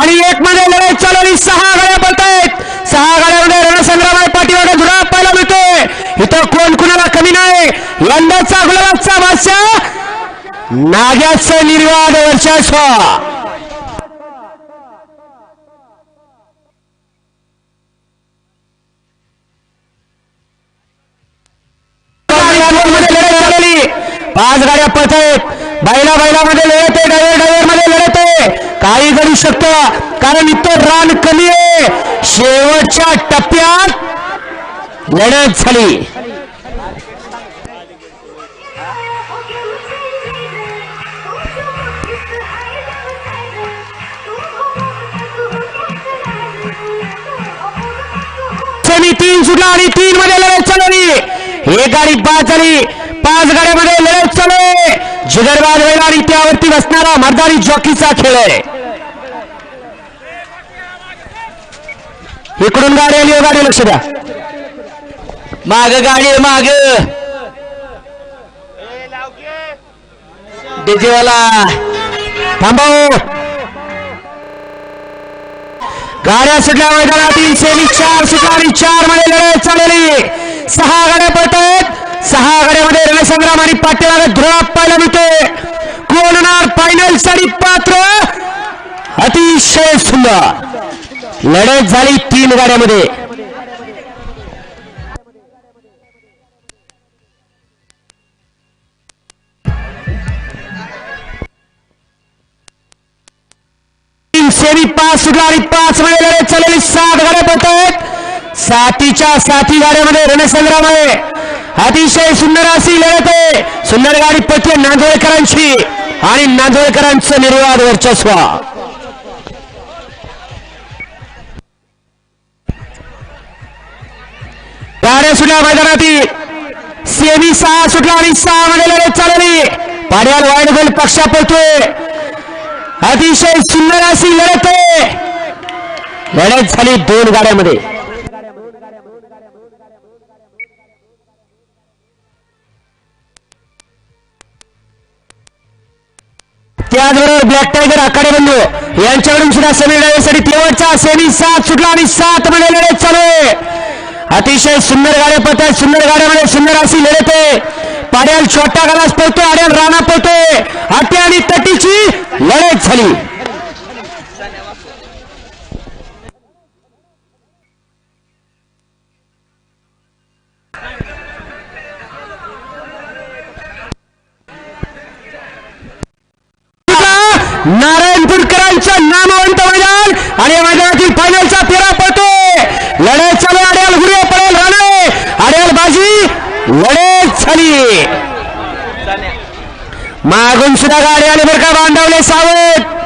आणि एक मध्ये लढाई चालवली. सहा गाड्या पडत सहा गाड्यामध्ये रणसंग्राम आहे पाठीवर धुरा पाहायला मिळतोय. इथं कोण कुणाला कमी नाही? यंदाचा गुलाबाचा भाषा नाग्याचं निर्वाद वर्षास्व पाच गाड्या पळत आहेत बैला बैलामध्ये लढत आहे डायव्हर डायव्हरमध्ये लढत. आहे काही करू शकतो कारण इथं रान कमी आहे. शेवटच्या टप्प्यात लढत झाली. तीन सुटला आणि तीन मध्ये लढत चालवली एक गाडी पाच झाली. पाच गाड्यामध्ये जिगरबाज बैल आणि त्यावरती बसणारा मर्दारी जॉकीचा खेळ आहे. इकडून गाडी आली हो, गाडी लक्ष द्या. माग गाडी माग. डीजेवाला. थांबाव. गाड्या सुटल्या मैदानातील सेमी चार सुटला आणि चारमध्ये लढत चालवली सहा गाड्या पळत आहेत सहा संग्राम आणि पाटीलाला धुळा पाहायला मिळतोय. कोण फायनलसाठी पात्र अतिशय सुंदर. लढत झाली तीन गाड्यामध्ये. सेमी पाच सुटला आणि पाच मध्ये लढत चाललेली सात गाड्या पडत आहेत सातीच्या साथी गाड्यामध्ये रणसंग्राम आहे. अतिशय सुंदर अशी लढत आहे. सुंदर गाडी पती नांदोळकरांची आणि नांदोळकरांचं निर्वाद वर्चस्व. गाड्या सुटल्या मैदानातील. सेमी सहा सुटला आणि सहा मध्ये लढत चालली. पाड्याल वाईट गोल पक्षा पळतोय अतिशय सुंदर अशी लढत आहे. लढत झाली दोन गाड्यामध्ये. त्याचबरोबर ब्लॅक टायगर आखाडे बंधू यांच्याकडून सुद्धा सेमी लढाईसाठी तेवढचा सेमी सात सुटला आणि सात मध्ये लढत चालू आहे. अतिशय सुंदर गाड्या पडतात. सुंदर गाड्यामध्ये म्हणजे सुंदर अशी लढत आहे. पाड्याल छोटा गालास पळतोय आड्याल राणा पळतोय आट्या आणि तटीची लढत झाली. नारायणपूरकरांचं नामवंत मैदान आणि या मैदानातील फायनलचा फेरा पडतोय. लढत चालू अड्याल हुरे पडेल राणे अड्याल बाजी लढत झाली. मागून सुद्धा गाडी आली बरं का बांधवले सावध.